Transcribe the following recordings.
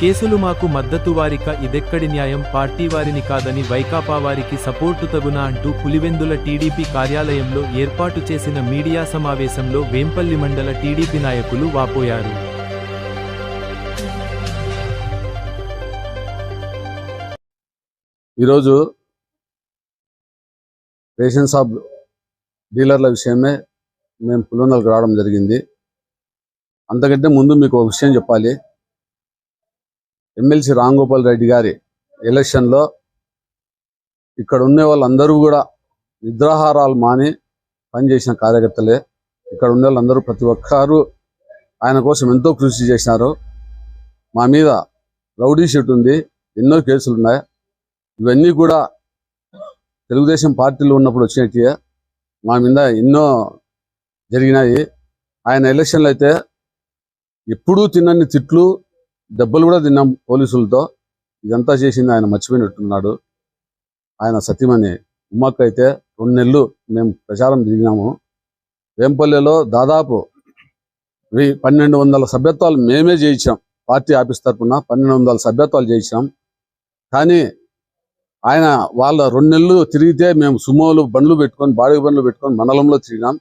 కేసులు మాకు మద్దతు వారిక ఇదెక్కడి న్యాయం? పార్టీ వారిని కాదని వైకాపా వారికి సపోర్టు తగునా అంటూ పులివెందుల టీడీపీ కార్యాలయంలో ఏర్పాటు చేసిన మీడియా సమావేశంలో వేంపల్లి మండల టీడీపీ నాయకులు వాపోయారు. ఈరోజు రేషన్ షాప్ డీలర్ల విషయమే మేము పులివెందులకు రావడం జరిగింది. అంతకంటే ముందు మీకు ఒక విషయం చెప్పాలి. ఎమ్మెల్సీ రాంగోపాల్ రెడ్డి గారి ఎలక్షన్లో ఇక్కడ ఉండే వాళ్ళందరూ కూడా నిద్రాహారాలు మాని పనిచేసిన కార్యకర్తలే. ఇక్కడ ఉండే వాళ్ళందరూ ప్రతి ఒక్కరు ఆయన కోసం ఎంతో కృషి చేసినారు. మా మీద రౌడీ షీట్ ఉంది ఎన్నో కేసులు ఉన్నాయి ఇవన్నీ కూడా తెలుగుదేశం పార్టీలో ఉన్నప్పుడు వచ్చినట్టే మా మీద ఎన్నో జరిగినాయి. ఆయన ఎలక్షన్లు అయితే ఎప్పుడూ తినని తిట్లు దెబ్బలు కూడా తిన్నాం పోలీసులతో. ఇదంతా చేసింది ఆయన మర్చిపోయినట్టున్నాడు. ఆయన సత్యమని ఉమ్మక్క అయితే రెండు నెలలు మేము ప్రచారం తిరిగినాము వేంపల్లెలో దాదాపు పన్నెండు వందల సభ్యత్వాలు మేమే చేయించాం పార్టీ ఆఫీస్ తరఫున పన్నెండు వందల సభ్యత్వాలు చేయించాం కానీ ఆయన వాళ్ళ రెండు నెలలు తిరిగితే మేము సుమోలు బండ్లు పెట్టుకొని బాడీ బండ్లు పెట్టుకొని మండలంలో తిరిగినాం.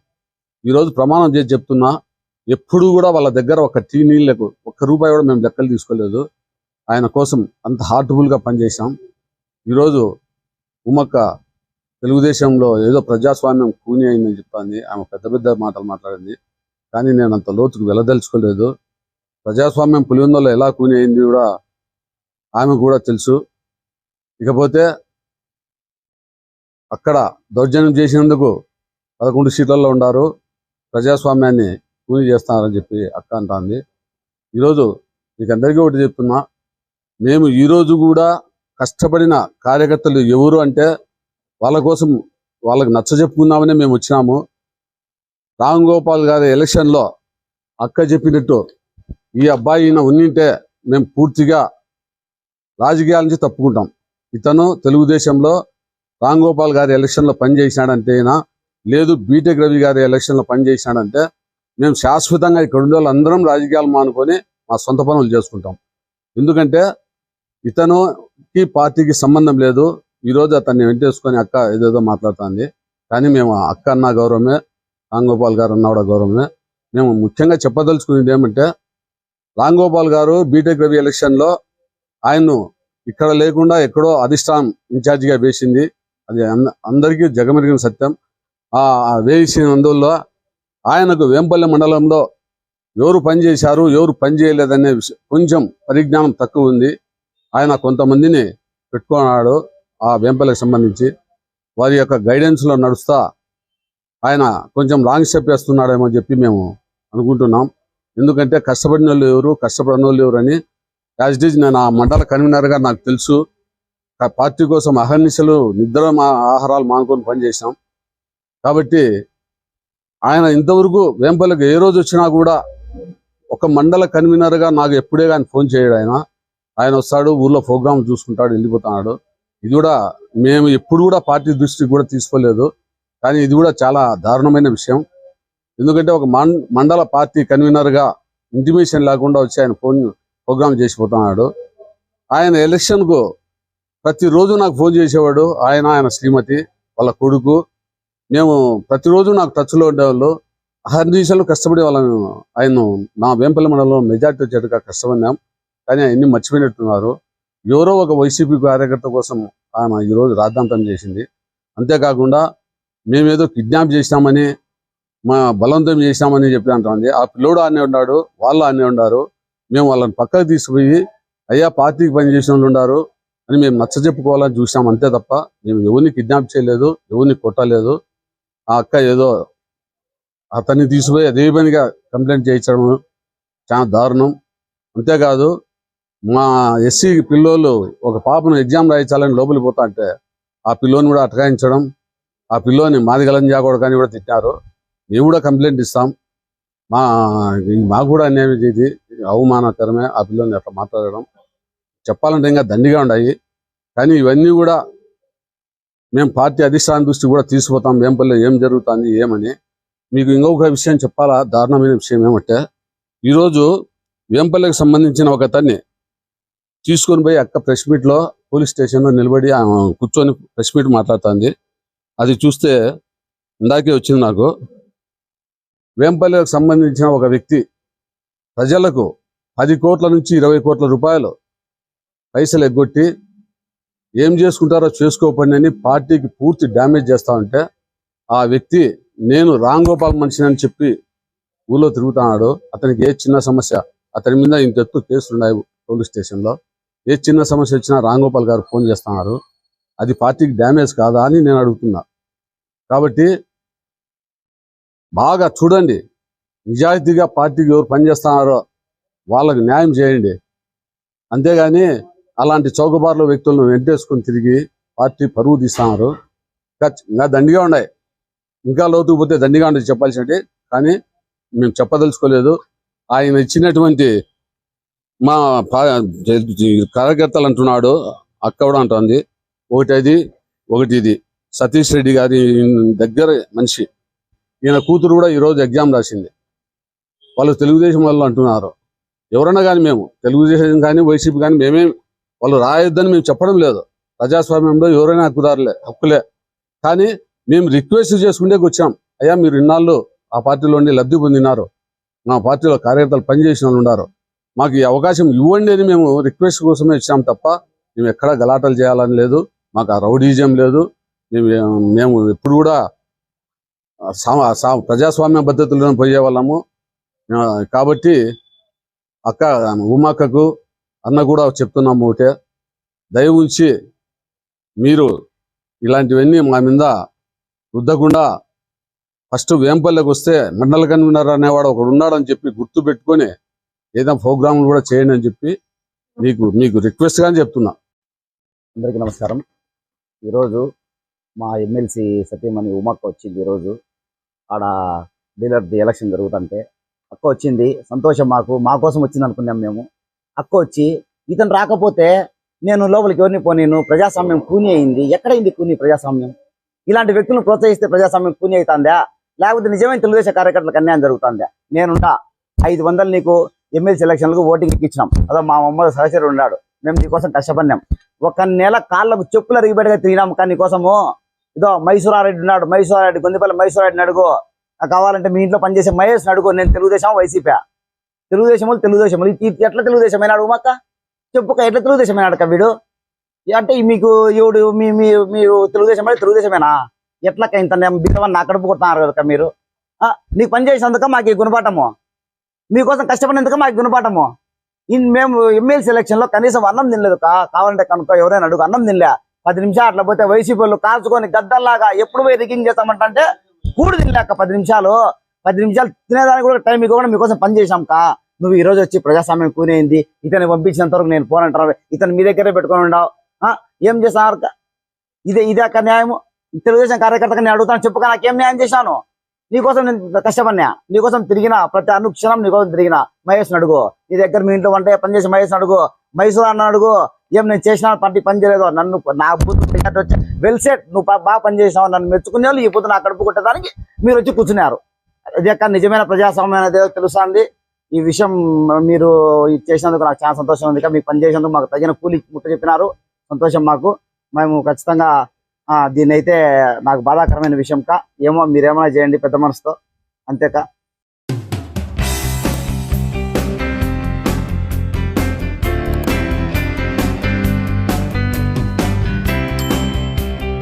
ఈరోజు ప్రమాణం చేసి చెప్తున్నా ఎప్పుడు కూడా వాళ్ళ దగ్గర ఒక టీ నీళ్ళకు ఒక్క రూపాయి కూడా మేము లెక్కలు తీసుకోలేదు. ఆయన కోసం అంత హార్ట్ఫుల్గా పనిచేసాం ఈరోజు ఉమ్మక్క తెలుగుదేశంలో ఏదో ప్రజాస్వామ్యం కూని అయిందని చెప్పింది ఆమె పెద్ద పెద్ద మాటలు మాట్లాడింది. కానీ నేను అంత లోతుకు వెళ్ళదలుచుకోలేదు. ప్రజాస్వామ్యం పులివెందులో ఎలా కూని అయింది కూడా ఆమె కూడా తెలుసు. ఇకపోతే అక్కడ దౌర్జన్యం చేసినందుకు పదకొండు సీట్లలో ఉన్నారు ప్రజాస్వామ్యాన్ని కూని చేస్తున్నారని చెప్పి అక్క అంటుంది. ఈరోజు మీకందరికీ ఒకటి చెప్తున్నా మేము ఈరోజు కూడా కష్టపడిన కార్యకర్తలు ఎవరు అంటే వాళ్ళ కోసం వాళ్ళకి నచ్చ చెప్పుకుందామని మేము వచ్చినాము. రామ్ గోపాల్ గారి ఎలక్షన్లో అక్క చెప్పినట్టు ఈ అబ్బాయి ఈయన ఉన్నింటే మేము పూర్తిగా రాజకీయాల నుంచి తప్పుకుంటాం. ఇతను తెలుగుదేశంలో రామ్ గోపాల్ గారి ఎలక్షన్లో పనిచేసినాడంటే అయినా లేదు బీటెక్ రవి గారి ఎలక్షన్లో పనిచేసినాడంటే మేము శాశ్వతంగా ఇక్కడ ఉండే వాళ్ళందరం రాజకీయాలు మానుకొని మా సొంత పనులు చేసుకుంటాం. ఎందుకంటే ఇతనుకి పార్టీకి సంబంధం లేదు. ఈరోజు అతన్ని వెంటేసుకొని అక్క ఏదేదో మాట్లాడుతుంది. కానీ మేము అక్క అన్న గౌరవమే రామ్ గోపాల్ గారు అన్న కూడా గౌరవమే. మేము ముఖ్యంగా చెప్పదలుచుకునేది ఏమంటే రామ్ గోపాల్ గారు బీటెక్ రవి ఎలక్షన్లో ఆయన్ను ఇక్కడ లేకుండా ఎక్కడో అధిష్టానం ఇన్ఛార్జిగా వేసింది. అది అంద- అందరికీ జగమెరిగిన సత్యం. ఆ వేసిన అందులో ఆయనకు వేంపల్లి మండలంలో ఎవరు పని చేశారు ఎవరు పనిచేయలేదనే విషయం కొంచెం పరిజ్ఞానం తక్కువ ఉంది. ఆయన కొంతమందిని పెట్టుకున్నాడు ఆ వేంపల్లికి సంబంధించి. వారి యొక్క గైడెన్స్లో నడుస్తా ఆయన కొంచెం లాంగ్ స్టెప్ వేస్తున్నాడేమో చెప్పి మేము అనుకుంటున్నాం. ఎందుకంటే కష్టపడిన వాళ్ళు ఎవరు కష్టపడిన వాళ్ళు ఎవరు అని యాజ్ ఇట్ ఈజ్ నేను ఆ మండల కన్వీనర్గా నాకు తెలుసు. పార్టీ కోసం అహర్నిశలు నిద్ర మా- ఆహారాలు మానుకొని పనిచేసాం కాబట్టి ఆయన ఇంతవరకు వేంపల్లికి ఏ రోజు వచ్చినా కూడా ఒక మండల కన్వీనర్గా నాకు ఎప్పుడే కానీ ఫోన్ చేయడు ఆయన. ఆయన వస్తాడు ఊర్లో ప్రోగ్రామ్ చూసుకుంటాడు వెళ్ళిపోతున్నాడు. ఇది కూడా మేము ఎప్పుడు కూడా పార్టీ దృష్టికి కూడా తీసుకోలేదు. కానీ ఇది కూడా చాలా దారుణమైన విషయం. ఎందుకంటే ఒక మండల పార్టీ కన్వీనర్గా ఇంటిమేషన్ లేకుండా వచ్చి ఆయన ఫోన్ ప్రోగ్రామ్ చేసిపోతున్నాడు. ఆయన ఎలక్షన్కు ప్రతిరోజు నాకు ఫోన్ చేసేవాడు. ఆయన ఆయన శ్రీమతి వాళ్ళ కొడుకు. మేము ప్రతిరోజు నాకు టచ్లో ఉండేవాళ్ళు. అహర్నిశలు కష్టపడి వాళ్ళను ఆయన. నా వేంపల్లి మండలంలో మెజార్టీ వచ్చేట్టుగా కష్టపడినాం. కానీ అవన్నీ మర్చిపోయినట్టున్నారు. ఎవరో ఒక వైసీపీ కార్యకర్త కోసం ఆయన ఈరోజు రాద్ధాంతం చేసింది. అంతేకాకుండా మేమేదో కిడ్నాప్ చేసినామని మా బలవంతం చేసినామని చెప్పి అంటుంది ఆ పిల్లోడు ఆనే ఉన్నాడు వాళ్ళు ఆనే ఉన్నారు. మేము వాళ్ళని పక్కకు తీసుకుపోయి అయ్యా పార్టీకి పనిచేసిన వాళ్ళు ఉన్నారు. అని మేము నచ్చ చెప్పుకోవాలని చూసాం అంతే తప్ప మేము ఎవరిని కిడ్నాప్ చేయలేదు ఎవరిని కొట్టలేదు. ఆ అక్క ఏదో అతన్ని తీసుకుపోయి అదే పనిగా కంప్లైంట్ చేయించడం చాలా దారుణం. అంతేకాదు మా ఎస్సీ పిల్లోళ్ళు ఒక పాపను ఎగ్జామ్ రాయించాలని లోపలికి పోతా అంటే ఆ పిల్లోని కూడా అటకాయించడం ఆ పిల్లోని మాదిగలం జాగొడకని కూడా తిట్టారు. మేము కూడా కంప్లైంట్ ఇస్తాం. మా మాకు కూడా అన్యాయం ఇది అవమానకరమే. ఆ పిల్లోని అట్లా మాట్లాడడం చెప్పాలంటే ఇంకా దండిగా ఉన్నాయి కానీ ఇవన్నీ కూడా మేము పార్టీ అధిష్టానం దృష్టి కూడా తీసుకుపోతాం వేంపల్లి ఏం జరుగుతుంది ఏమని. మీకు ఇంకొక విషయం చెప్పాలా? దారుణమైన విషయం ఏమంటే ఈరోజు వేంపల్లికి సంబంధించిన ఒక అతన్ని తీసుకొని పోయి అక్క ప్రెస్ మీట్లో పోలీస్ స్టేషన్లో నిలబడి ఆమె కూర్చొని ప్రెస్ మీట్ మాట్లాడుతుంది. అది చూస్తే ఇందాకే వచ్చింది నాకు. వేంపల్లికి సంబంధించిన ఒక వ్యక్తి ప్రజలకు పది కోట్ల నుంచి ఇరవై కోట్ల రూపాయలు పైసలు ఎగ్గొట్టి ఏం చేసుకుంటారో చేసుకోపండి అని పార్టీకి పూర్తి డ్యామేజ్ చేస్తా ఉంటే ఆ వ్యక్తి నేను రామ్ గోపాల్ మనిషిని అని చెప్పి ఊళ్ళో తిరుగుతున్నాడు. అతనికి ఏ చిన్న సమస్య? అతని మీద ఇంత ఎత్తు కేసులు పోలీస్ స్టేషన్లో. ఏ చిన్న సమస్య వచ్చినా రామ్ గోపాల్ గారు ఫోన్ చేస్తున్నారు. అది పార్టీకి డ్యామేజ్ కాదా అని నేను అడుగుతున్నా. కాబట్టి బాగా చూడండి. నిజాయితీగా పార్టీకి ఎవరు పనిచేస్తున్నారో వాళ్ళకి న్యాయం చేయండి. అంతేగాని అలాంటి చౌకబార్ల వ్యక్తులను వెంటేసుకుని తిరిగి పార్టీ పరువు తీస్తున్నారు. ఇంకా దండిగా ఉన్నాయి. ఇంకా లోతుకు పోతే దండిగా ఉండదు చెప్పాల్సినవి కానీ మేము చెప్పదలుచుకోలేదు. ఆయన ఇచ్చినటువంటి మా పా- కార్యకర్తలు అంటున్నాడు. అక్క కూడా అంటుంది. ఒకటి అది ఒకటి ఇది సతీష్ రెడ్డి గారి దగ్గర మనిషి. ఈయన కూతురు కూడా ఈరోజు ఎగ్జామ్ రాసింది. వాళ్ళు తెలుగుదేశం వాళ్ళు అంటున్నారు. ఎవరన్నా కానీ మేము తెలుగుదేశం కానీ వైసీపీ కానీ మేమే వాళ్ళు రాయొద్దని మేము చెప్పడం లేదు. ప్రజాస్వామ్యంలో ఎవరైనా హక్కుదారులే హక్కులే. కానీ మేము రిక్వెస్ట్ చేసుకుంటే వచ్చాం. అయ్యా మీరు ఇన్నాళ్ళు ఆ పార్టీలోని లబ్ధి పొందినారు. మా పార్టీలో కార్యకర్తలు పనిచేసిన వాళ్ళు ఉన్నారు. మాకు ఈ అవకాశం ఇవ్వండి అని మేము రిక్వెస్ట్ కోసమే ఇచ్చాం తప్ప మేము ఎక్కడ గలాటలు చేయాలని లేదు. మాకు ఆ రౌడీజం లేదు. మేము మేము ఎప్పుడు కూడా సా- ప్రజాస్వామ్య పద్ధతిలో పోయే వాళ్ళము కాబట్టి అక్క ఉమాకకు అన్న కూడా చెప్తున్నాము ఒకటే. దయ ఉంచి మీరు ఇలాంటివన్నీ మా మీద రుద్దకుండా ఫస్ట్ వేంపల్లెకి వస్తే మండల కన్వీనర్ అనేవాడు ఒకడు ఉన్నాడని చెప్పి గుర్తు పెట్టుకొని ఏదైనా ప్రోగ్రాంలు కూడా చేయండి అని చెప్పి మీకు మీకు రిక్వెస్ట్ గానే చెప్తున్నా. అందరికీ నమస్కారం. ఈరోజు మా ఎమ్మెల్సీ సతీమణి ఉమక్క వచ్చింది ఈరోజు. ఆడ డీలర్ది ఎలక్షన్ జరుగుతుంటే. అక్క వచ్చింది. సంతోషం మాకు. మా కోసం వచ్చింది అనుకున్నాం మేము. అక్క వచ్చి ఇతను రాకపోతే నేను లోపలికి ఎవరిని పోనీను? ప్రజాస్వామ్యం కూని అయింది. ఎక్కడైంది కూని ప్రజాస్వామ్యం? ఇలాంటి వ్యక్తులను ప్రోత్సహిస్తే ప్రజాస్వామ్యం కూని అవుతుందా? లేకపోతే నిజమైన తెలుగుదేశం కార్యకర్తలకు అన్యాయం జరుగుతుందా? నేనుంటా. ఐదు వందలు నీకు ఎమ్మెల్సీ ఎలక్షన్లకు ఓటింగ్ ఇచ్చినాం అదో మా మమ్మల్ని సహచరుడు ఉన్నాడు. మేము నీకోసం కష్టపడినాం. ఒక నెల కాళ్ళకు చెప్పులు అరిగిపెట్టగా తిరిగినాం కానీ నీకోసము ఇదో మైసూరారెడ్డి ఉన్నాడు. మైసూరారెడ్డి గొందిపల్లి మైసూరారెడ్డిని అడుగు. నాకు కావాలంటే మీ ఇంట్లో పనిచేసే మహేష్ అడుగు. నేను తెలుగుదేశం వైసీపీ తెలుగుదేశం వాళ్ళు తెలుగుదేశం వాళ్ళు. ఈ- ఎట్లా తెలుగుదేశం అయినాడు చెప్పుక ఎట్లా తెలుగుదేశం అయినా అక్క వీడు? అంటే మీకు ఎవడు మీ మీరు తెలుగుదేశం వాళ్ళు తెలుగుదేశమేనా? ఎట్లా ఇంత బిడ్డవని నా కడుపు కొడుతున్నారు కదా మీరు? ఆ, నీకు పని చేసినందుక మాకు ఈ గుణపాఠము. మీకోసం కష్టపడినందుక మాకు గుణపాఠము. ఇన్ మేము ఎమ్మెల్సీ ఎలక్షన్లో కనీసం అన్నం తినలేదు కావాలంటే కనుక ఎవరైనా అడుగు అన్నం తినలే. పది నిమిషాలు అట్లా పోతే వైసీపీ వాళ్ళు కాల్చుకొని గద్దల్లాగా ఎప్పుడు పోయి రిగింగ్ చేస్తామంటే కూడు తినలేక పది నిమిషాలు. పది నిమిషాలు తినేదానికి కూడా టైం ఇవ్వకుండా మీకోసం పని చేశాం కా. నువ్వు ఈ రోజు వచ్చి ప్రజాస్వామ్యం కూనేయింది ఇతను పంపించినంత వరకు నేను పోనంటారు? ఇతను మీ దగ్గరే పెట్టుకొని ఉండవు. ఏం చేస్తున్నారు ఇదే ఇదే అక్క న్యాయము? తెలుగుదేశం కార్యకర్తగా నేను అడుగుతాను చెప్పుక నాకేం న్యాయం చేశాను? నీకోసం నేను కష్టపడినా? నీకోసం తిరిగినా? ప్రతి అనుక్షణం నీకోసం తిరిగిన? మహేష్ అడుగు. నీ దగ్గర మీ ఇంట్లో వంట పని చేసి మహేష్ అడుగు. మైసూర్ అన్న అడుగు. ఏం నేను చేసిన పార్టీ పని చేయలేదు? నన్ను నా బూత్ వచ్చి వెల్సెట్ నువ్వు బాగా పనిచేసినావు నన్ను మెచ్చుకునే వాళ్ళు ఈ పొద్దు నా కడుపు కొట్టడానికి మీరు వచ్చి కూర్చున్నారు. ఇది యొక్క నిజమైన ప్రజాస్వామ్యం అనేది తెలుస్తుంది ఈ విషయం మీరు ఇది చేసినందుకు నాకు చాలా సంతోషం ఉంది. మీకు పనిచేసినందుకు మాకు తగిన కూలి ముట్ట చెప్పినారు. సంతోషం మాకు. మేము ఖచ్చితంగా ఆ, దీన్ని అయితే నాకు బాధాకరమైన విషయం కా. ఏమో మీరేమైనా చేయండి పెద్ద మనసుతో. అంతేకా.